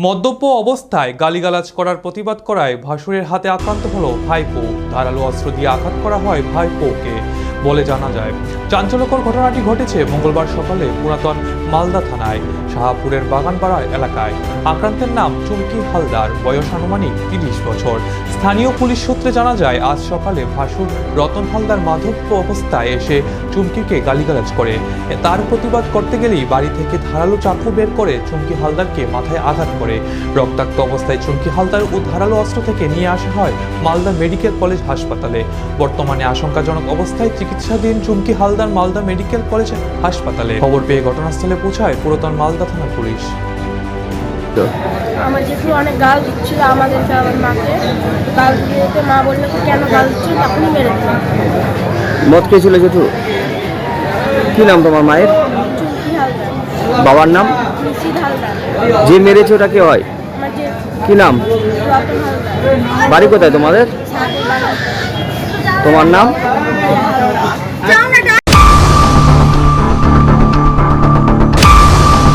মদ্যপ অবস্থায় গালিগালাজ করার প্রতিবাদ করায় ভাসুরের হাতে আক্রান্ত হলো ভাইপো। ধারালো অস্ত্র দিয়ে আঘাত করা হয় ভাইপোকে। বলে জানা যায়। চাঞ্চল্যকর ঘটনাটি ঘটেছে মঙ্গলবার সকালে পুরাতন মালদা থানায়, শাহাপুরের বাগানপাড়া এলাকায়। আক্রান্তের নাম চুমকি হালদার, বয়স আনুমানিক তিরিশ বছর। স্থানীয় পুলিশ সূত্রে জানা যায়, আজ সকালে ভাসুর রতন হালদার মাধব্য অবস্থায় এসে চুমকিকে গালিগালাজ করে। তার প্রতিবাদ করতে গেলেই বাড়ি থেকে ধারালো চাকু বের করে চুমকি হালদারকে মাথায় আঘাত করে। রক্তাক্ত অবস্থায় চুমকি হালদার ও ধারালো অস্ত্র থেকে নিয়ে আসা হয় মালদা মেডিকেল কলেজ হাসপাতালে। বর্তমানে আশঙ্কাজনক অবস্থায় চিকিৎসাধীন চুমকি হালদার মালদা মেডিকেল কলেজ হাসপাতালে। খবর পেয়ে ঘটনাস্থলে পৌঁছায় পুরাতন মালদা থানার পুলিশ। আমার জেঠু অনেক গাল দিচ্ছিল আমাদেরকে আমার মাকে। গাল দিতে মা বলল কেন গাল দিচ্ছিল তখনই মেরে দিল। মদ খেয়েছিল জেঠু? কি নাম তোমার মায়ের? বাবার নাম? যে মেরেছে ওটা কে হয়? কি নাম? বাড়ি কোথায় তোমাদের? তোমার নাম?